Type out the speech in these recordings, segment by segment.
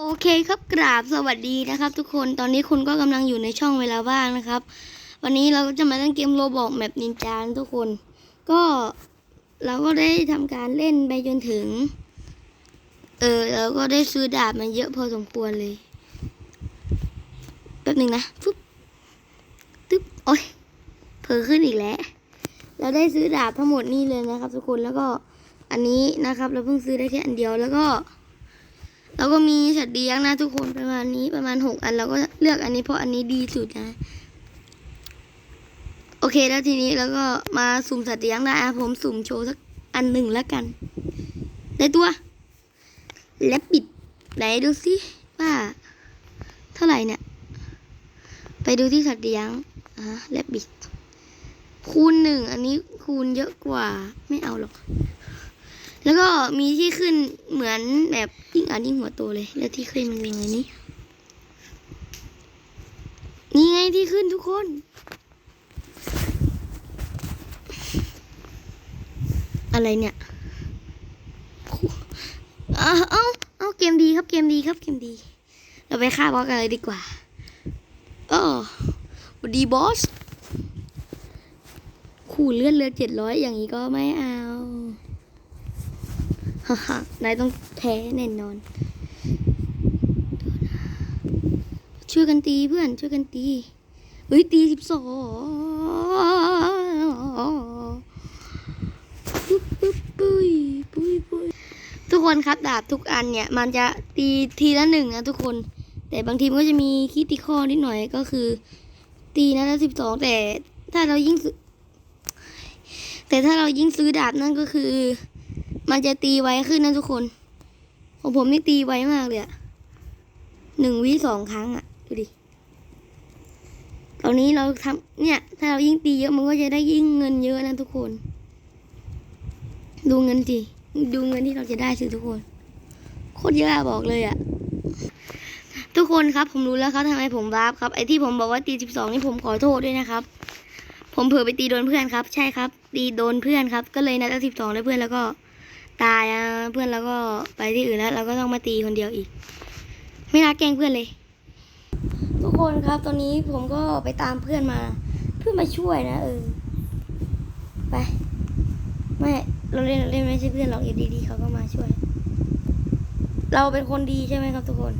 โอเคครับกราบสวัสดีนะครับ ทุกคนตอนนี้คุณก็กำลังอยู่ในช่องเวลาว่างนะครับ วันนี้เราก็จะมาเล่นเกมโรบอกแมปนินจาทุกคน ก็เราก็ได้ทำการเล่นไปจนถึง เออเราก็ได้ซื้อดาบมาเยอะพอสมควรเลยแป๊บหนึ่งนะฟึบตึ๊บโอ้ยเผลอขึ้นอีกแล้ว เราได้ซื้อดาบทั้งหมดนี่เลยนะครับ ทุกคนแล้วก็อันนี้นะครับ เราเพิ่งซื้อได้แค่อันเดียวแล้วก็ แล้วก็มีสัตว์เลี้ยงนะทุกคนประมาณนี้ประมาณหกอันเราก็เลือกอันนี้เพราะอันนี้ดีสุดนะ โอเคแล้วทีนี้แล้วก็มาสุ่มสัตว์เลี้ยงได้อะผมสุ่มโชว์สักอันหนึ่งแล้วกันได้ตัวแลบบิดไหนดูสิว่าเท่าไหร่เนี่ย ไปดูที่สัตว์เลี้ยงอะแลบบิดคูณหนึ่งอันนี้คูณเยอะกว่าไม่เอาหรอก แล้วก็มีที่ขึ้นเหมือนแบบยิ่งอ่านยิ่งหัวโตเลย แล้วที่ขึ้นมันเป็นไงนี่นี่ไงที่ขึ้นทุกคน อะไรเนี่ยเอาเอาเอาเกมดีครับเกมดีครับเกมดี เราไปฆ่าบอสกันเลยดีกว่าอ๋อสวัสดีบอส ขู่เลือดเลือดเจ็ดร้อยอย่างนี้ก็ไม่เอา ฮ่าฮ่านายต้องแพ้แน่นอน ช่วยกันตีเพื่อน ช่วยกันตี เฮ้ย ตีสิบสองปุ๊บปุ๊บปุ้ยปุ้ยปุ้ยทุกคนครับดาบทุกอันเนี่ย มันจะตีทีละหนึ่งนะทุกคน แต่บางทีมันก็จะมีคิติคอนิดหน่อยก็คือ ตีนัดละสิบสองแต่ถ้าเรายิ่งแต่ถ้าเรายิ่งซื้อดาบนั่นก็คือ มันจะตีไวขึ้นนะทุกคน ของผมนี่ตีไวมากเลยอะหนึ่งวิสองครั้งอะดูดิ ตอนนี้เราทำเนี่ย ถ้าเรายิ่งตีเยอะมันก็จะได้ยิ่งเงินเยอะนะทุกคน ดูเงินสิดูเงินที่เราจะได้สิทุกคน โคตรเยอะบอกเลยอะทุกคนครับผมรู้แล้วครับทำไมผมวาร์ปครับไอที่ผมบอกว่าตีสิบสองนี่ผมขอโทษด้วยนะครับ ผมเผลอไปตีโดนเพื่อนครับ ใช่ครับ ตีโดนเพื่อนครับ ก็เลยนัดสิบสองแล้วเพื่อนแล้วก็ ตายอะเพื่อนแล้วก็ไปที่อื่นแล้ว เราก็ต้องมาตีคนเดียวอีก ไม่น่าแกล้งเพื่อนเลย ทุกคนครับตอนนี้ผมก็ไปตามเพื่อนมา เพื่อนมาช่วยนะเออไปไม่เราเล่นเราเล่นไม่ใช่เพื่อนหรอกอยู่ดีๆเขาก็มาช่วย เราเป็นคนดีใช่ไหมครับทุกคน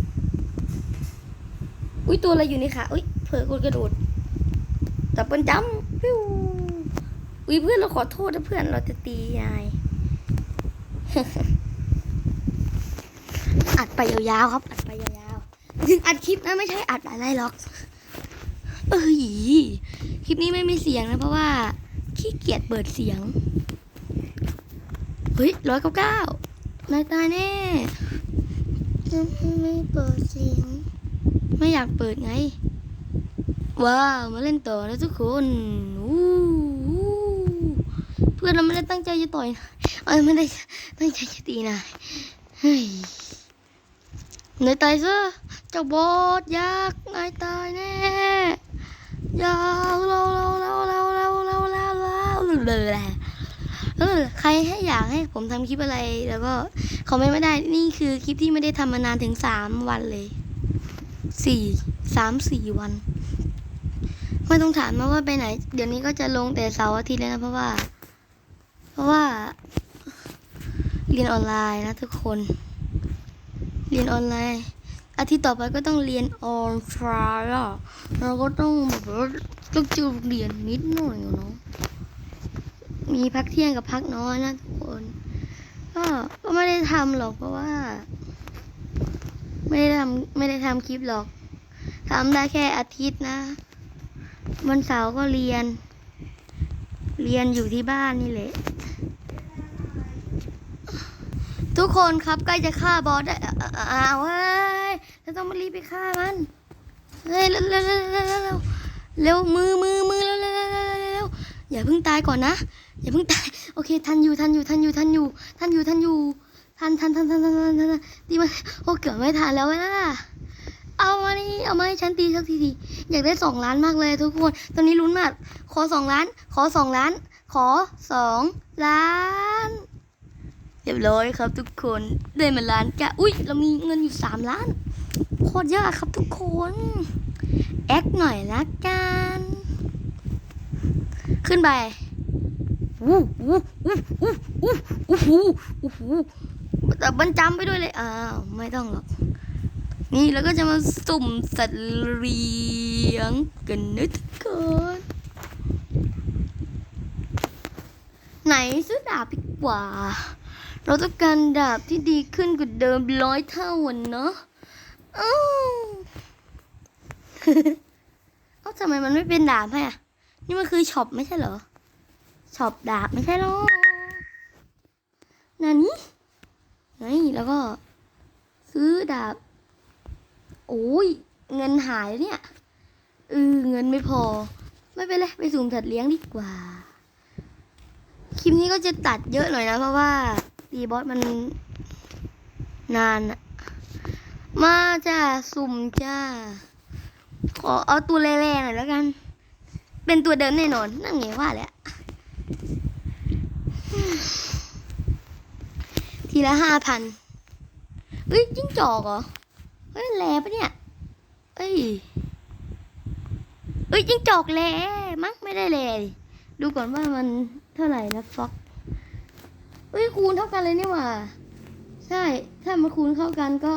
อุ้ยตัวอะไรอยู่ในขาอุ้ยเผลอกดกระโดดแต่เป็นจำฟิวอุ้ยเพื่อนเราขอโทษนะเพื่อนเราจะตียาย อัดไปยาวๆครับ อัดไปยาวๆถึงอัดคลิปนะไม่ใช่อัดอะไรหรอก เอ้ยคลิปนี้ไม่มีเสียงนะเพราะว่า ขี้เกียจเปิดเสียง เฮ้ยร้อยเก้าเก้านายตายแน่ไม่เปิดเสียง ไม่อยากเปิดไง ว้าว มาเล่นต่อนะทุกคน อู้หูเพื่อนเราไม่ได้ตั้งใจจะต่อยเอ้ยไม่ได้ตั้งใจจะตีนะเฮ้ยนายตายซะเจ้าบอสยักนายตายแน่อยากเราเราเราเราเราเราเราเราเราเอใครให้อยากให้ผมทำคลิปอะไร แล้วก็คอมเมนต์ไม่ได้นี่คือคลิปที่ไม่ได้ทำมานานถึงสามวันเลยสี่สามสี่วัน ไม่ต้องถามมาว่าไปไหน เดี๋ยวนี้ก็จะลงแต่เสาร์อาทิตย์แล้วนะเพราะว่า เพราะว่า เรียนออนไลน์นะทุกคน เรียนออนไลน์ อาทิตย์ต่อไปก็ต้องเรียนออนไลน์อะเราก็ต้องแบบต้องจูเรียนนิดหน่อยเนาะมีพักเที่ยงกับพักน้อยนะทุกคน ก็ก็ไม่ได้ทำหรอกเพราะว่า ไม่ได้ทำไม่ได้ทำคลิปหรอกทำได้แค่อาทิตย์นะ วันเสาร์ก็เรียน เรียนอยู่ที่บ้านนี่แหละ ทุกคนครับใกล้จะฆ่าบอสได้อ้าวเฮ้เราต้องมารีบไปฆ่ามันเฮ้ยเร็วเร็วเร็วเร็วเร็วมือมือมือเร็วเร็วเร็วเร็วอย่าเพิ่งตายก่อนนะอย่าเพิ่งตายโอเค ทันอยู่ทันอยู่ทันอยู่ทันอยู่ทันอยู่ทันอยู่ทันทันทันทันทันทันทันตีมันโอ้เกือบไม่ทันแล้วนะเอามานี่เอามาให้ฉันตีสักทีทีอยากได้สองล้านมากเลยทุกคน ตอนนี้ลุ้นมากขอสองล้าน ขอสองล้าน ขอสองล้าน เรียบร้อยครับทุกคนได้มาล้านกะอุ้ยเรามีเงินอยู่สามล้านโคตรเยอะครับทุกคนแอคหน่อยละกันขึ้นไปอู้อู้อู้อู้อู้อู้หูอู้หูแต่บันจำไปด้วยเลยอ้าวไม่ต้องหรอก นี่แล้วก็จะมาสุ่มสัตว์เลี้ยงกันนะทุกคนไหนซื้อดาบดีกว่า เราต้องการดาบที่ดีขึ้นกว่าเดิมร้อยเท่าเนาะอ้าวเอ้าทำไมมันไม่เป็นดาบให้อะ นี่มันคือช็อปไม่ใช่เหรอ ช็อปดาบไม่ใช่หรอนานี่ไงแล้วก็ ซื้อดาบ โอ้ย เงินหายเนี่ยเออเงินไม่พอ ไม่เป็นไรไปสุ่มสัตว์เลี้ยงดีกว่า คลิปนี้ก็จะตัดเยอะหน่อยนะเพราะว่า ตีบอสมันนานอะมาจ้าสุ่มจ้า ขอเอาตัวแรงๆหน่อยแล้วกัน เป็นตัวเดิมแน่นอน นั่นไงว่าแหละ ทีละห้าพันเฮ้ยจิ้งจอกเหรอ เฮ้ยแลปะเนี่ยเอ้ยเอ้ยจิ้งจอกแลมั้งไม่ได้แลดิดูก่อนว่ามันเท่าไหร่นะฟ็อก เอ้ยคูณเท่ากันเลยนี่หว่า ใช่ ถ้ามันคูณเข้ากันก็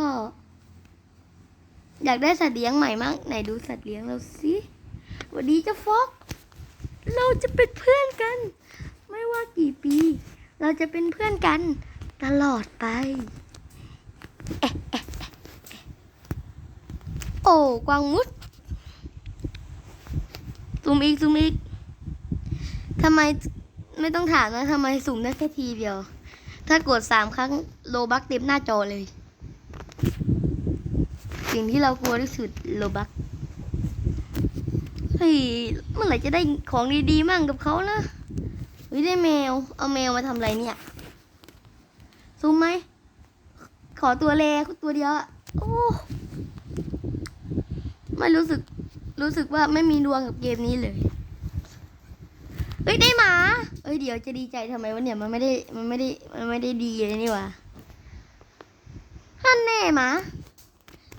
อยากได้สัตว์เลี้ยงใหม่มั้งไหนดูสัตว์เลี้ยงเราสิสวัสดีเจ้าฟอกเราจะเป็นเพื่อนกัน ไม่ว่ากี่ปี เราจะเป็นเพื่อนกันตลอดไปโอ้กวางมุดซูมอีกซูมอีกทำไม ไม่ต้องถามนะทำไมสุ่มได้แค่ทีเดียว ถ้ากดสามครั้งโลบักเต็มหน้าจอเลย สิ่งที่เรากลัวที่สุดโลบักเฮ้ยเมื่อไหร่จะได้ของดีๆมั่งกับเขานะเฮ้ยได้แมว เอาแมวมาทำอะไรเนี่ยซูมไหม ขอตัวเลตัวเดียวโอ้ไม่รู้สึกรู้สึกว่าไม่มีดวงกับเกมนี้เลยเฮ้ย ได้หมา เอ้ยเดี๋ยวจะดีใจทำไมวะเนี่ยมันไม่ได้มันไม่ได้มันไม่ได้ดีเลยนี่ว่าท่นแน่หมา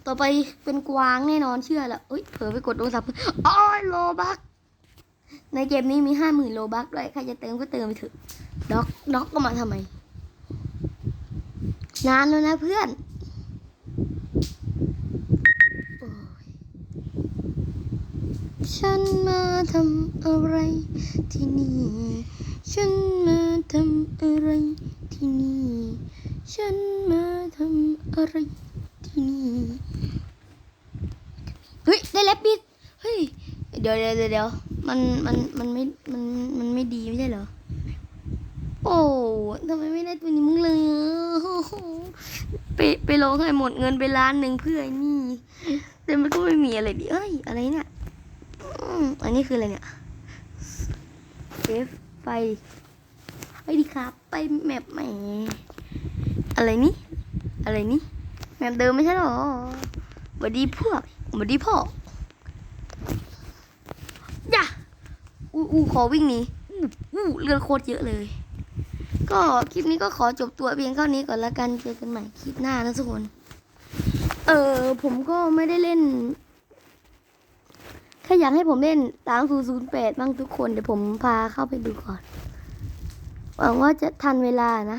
ต่อไปเป็นกวางแน่นอนเชื่อแล้วเอ้ยเผลอไปกดโทรศัพท์อ้อยโลบักในเกมนี้มีห้าหมื่นโลบักด้วยใครจะเติมก็เติมไปเถอะด็อกด็อกก็มาทำไม นานแล้วนะเพื่อน โอ้ย ฉันมาทำอะไรที่นี่ ฉันมาทำอะไรที่นี่ ฉันมาทำอะไรที่นี่เฮ้ยได้แล้วปิดเฮ้ยเดี๋ยวเดี๋ยวเดี๋ยวมันมันมันไม่มันมันไม่ดีไม่ใช่เหรอโอ้ทำไมไม่ได้ตัวนี้มึงเลยอะไปไปร้องให้หมดเงินไปล้านหนึ่งเพื่อนี่แต่มันก็ไม่มีอะไรดีเอ้ยอะไรเนี่ย อันนี้คืออะไรเนี่ยเซฟไฟไปดีครับ ไปแมปใหม่ อะไรนี่ อะไรนี่ แมปเดิมไม่ใช่หรอสวัสดีพวกสวัสดีพ่ออย่าอู้อู้ขอวิ่งหนีอู้อู้เลือดโคตรเยอะเลย ก็คลิปนี้ก็ขอจบตัวเพียงเท่านี้ก่อนละกัน เจอกันใหม่คลิปหน้านะทุกคน เออผมก็ไม่ได้เล่น ถ้าอยากให้ผมเล่นตาม008 บ้างทุกคน เดี๋ยวผมพาเข้าไปดูก่อน หวังว่าจะทันเวลานะ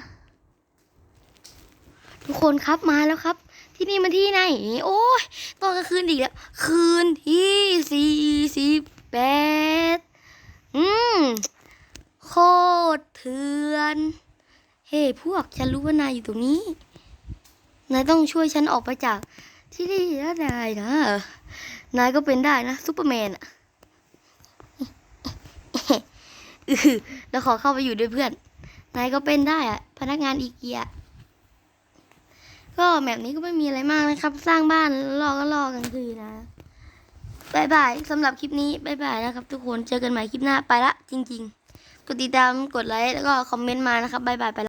ทุกคนครับมาแล้วครับ ที่นี่มันที่ไหน โอ้ยตอนกลางคืนอีกแล้ว คืนที่สี่สิบแปดอืม โคตรเถื่อน เฮ้ พวกฉันรู้ว่านายอยู่ตรงนี้ นายต้องช่วยฉันออกไปจาก ที่นี่ได้นะ นายก็เป็นได้นะซูเปอร์แมนอะอื้อแล้วขอเข้าไปอยู่ด้วยเพื่อน นายก็เป็นได้อะพนักงานอีเกีย ก็แบบนี้ก็ไม่มีอะไรมากนะครับ สร้างบ้านรอก็รอกันคืนนะบายบายสำหรับคลิปนี้บายบายนะครับ ทุกคนเจอกันใหม่คลิปหน้าไปละจริง ๆ กดติดตามกดไลค์แล้วก็คอมเมนต์มานะครับบายบายไปละ